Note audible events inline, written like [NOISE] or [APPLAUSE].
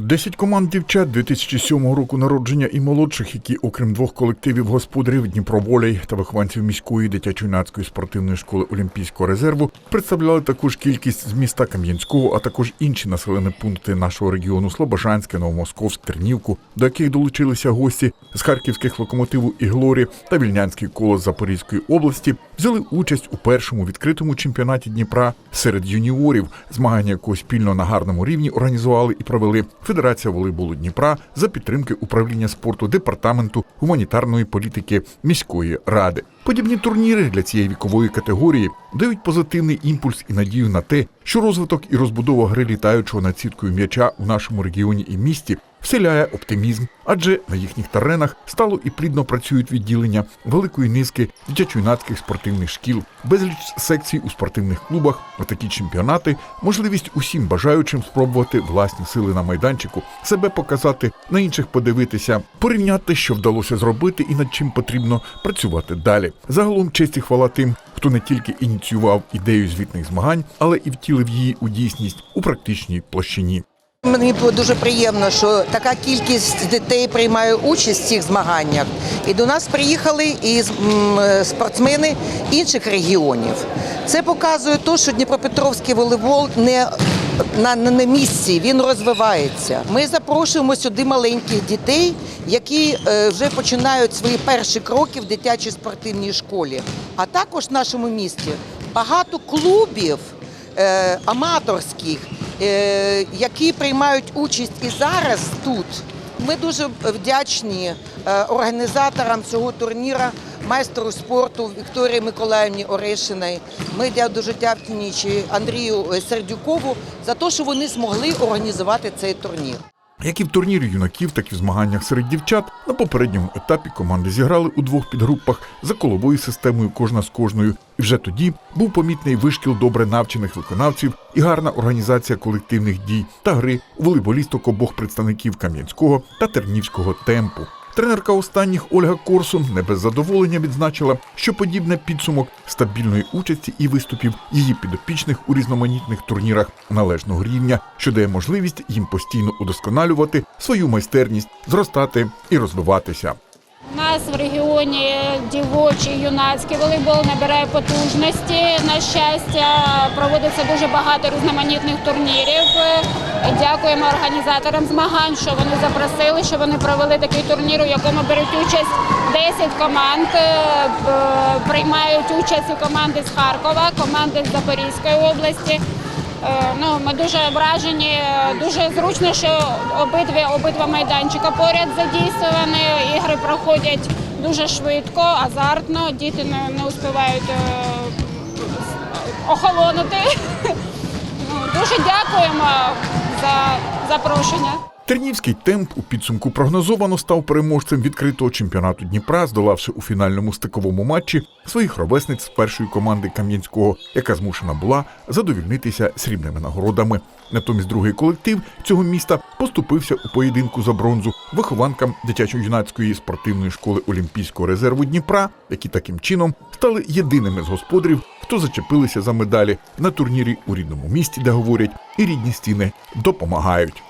Десять команд дівчат 2007 року народження і молодших, які, окрім двох колективів господарів Дніпроволей та вихованців міської дитячо-юнацької спортивної школи Олімпійського резерву, представляли також кількість з міста Кам'янського, а також інші населені пункти нашого регіону Слобожанське, Новомосковськ, Тернівку, до яких долучилися гості з харківських локомотиву і Глорі та Вільнянський колос Запорізької області, взяли участь у першому відкритому чемпіонаті Дніпра серед юніорів, змагання якого спільно на гарному рівні організували і провели Федерація волейболу Дніпра за підтримки управління спорту департаменту гуманітарної політики міської ради. Подібні турніри для цієї вікової категорії дають позитивний імпульс і надію на те, що розвиток і розбудова гри літаючого над сіткою м'яча у нашому регіоні і місті вселяє оптимізм, адже на їхніх теренах стало і плідно працюють відділення великої низки дитячо-юнацьких спортивних шкіл, безліч секцій у спортивних клубах. Отакі чемпіонати можливість усім бажаючим спробувати власні сили на майданчику, себе показати, на інших подивитися, порівняти, що вдалося зробити і над чим потрібно працювати далі. Загалом честь і хвала тим, хто не тільки ініціював ідею звітних змагань, але і втілив її у дійсність у практичній площині. Мені було дуже приємно, що така кількість дітей приймає участь в цих змаганнях. І до нас приїхали і спортсмени інших регіонів. Це показує те, що Дніпропетровський волейбол не на, на, місці, він розвивається. Ми запрошуємо сюди маленьких дітей, які е, вже починають свої перші кроки в дитячій спортивній школі. А також в нашому місті багато клубів е, аматорських, які приймають участь і зараз тут. Ми дуже вдячні е, організаторам цього турніру, майстру спорту Вікторії Миколаївні Орешиної. Ми дуже вдячні Андрію е, Сердюкову за те, що вони змогли організувати цей турнір. Як і в турнірі юнаків, так і в змаганнях серед дівчат на попередньому етапі команди зіграли у двох підгрупах за коловою системою кожна з кожною. І вже тоді був помітний вишкіл добре навчених виконавців і гарна організація колективних дій та гри у волейболісток обох представників Кам'янського та Тернівського темпу. Тренерка останніх Ольга Корсун не без задоволення відзначила, що подібне підсумок стабільної участі і виступів її підопічних у різноманітних турнірах належного рівня, що дає можливість їм постійно удосконалювати свою майстерність, зростати і розвиватися. У нас в регіоні дівочий юнацький волейбол набирає потужності. На щастя, проводиться дуже багато різноманітних турнірів. Дякуємо організаторам змагань, що вони запросили, що вони провели такий турнір, у якому беруть участь 10 команд. Е, Приймають участь і команди з Харкова, команди з Запорізької області. Е, Ну, ми дуже вражені, е, дуже зручно, що обидві обидва майданчика поряд задійствовані. Ігри проходять дуже швидко, азартно. Діти не, не успівають е, охолонути. [LAUGHS] Ну, дуже дякуємо за запрошення. Тернівський темп у підсумку прогнозовано став переможцем відкритого чемпіонату Дніпра, здолавши у фінальному стиковому матчі своїх ровесниць з першої команди Кам'янського, яка змушена була задовільнитися срібними нагородами. Натомість другий колектив цього міста поступився у поєдинку за бронзу вихованкам дитячо-юнацької спортивної школи Олімпійського резерву Дніпра, які таким чином стали єдиними з господарів, хто зачепилися за медалі на турнірі у рідному місті, де говорять, і рідні стіни допомагають.